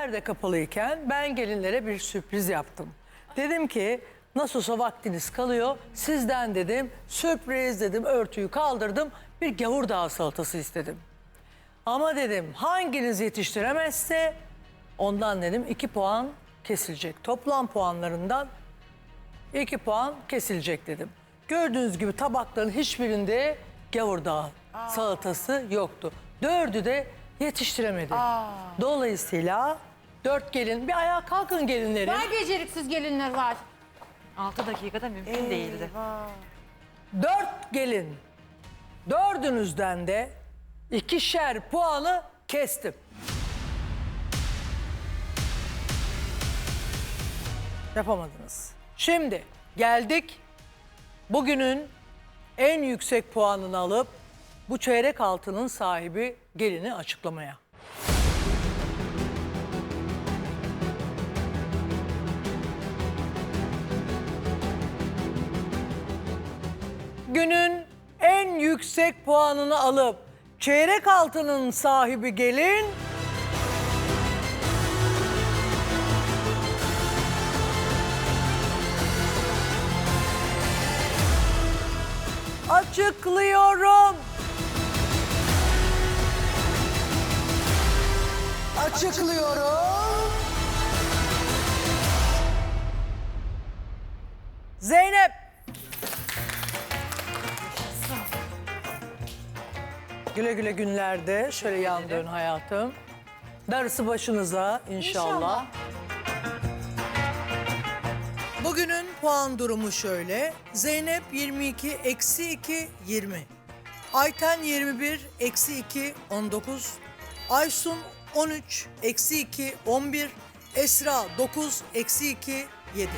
perde kapalıyken ben gelinlere bir sürpriz yaptım. Dedim ki nasılsa vaktiniz kalıyor. Sizden dedim sürpriz dedim örtüyü kaldırdım. Bir gavurdağ salatası istedim. Ama dedim hanginiz yetiştiremezse ondan dedim 2 puan kesilecek. Toplam puanlarından 2 puan kesilecek dedim. Gördüğünüz gibi tabakların hiçbirinde gavurdağ salatası yoktu. Dördü de yetiştiremedi. Dolayısıyla dört gelin bir ayağa kalkın gelinlerim. Var beceriksiz gelinler var. 6 dakikada mümkün değildi. Dört gelin. Dördünüzden de ikişer puanı kestim. Yapamadınız. Şimdi geldik bugünün en yüksek puanını alıp bu çeyrek altının sahibi gelini açıklamaya. Günün en yüksek puanını alıp çeyrek altının sahibi gelin açıklıyorum. Açıklıyorum. Zeynep Güle güle günlerde şöyle yan dön hayatım. Darısı başınıza inşallah. Bugünün puan durumu şöyle. Zeynep 22, eksi 2, 20. Ayten 21, eksi 2, 19. Aysun 13, eksi 2, 11. Esra 9, eksi 2, 7.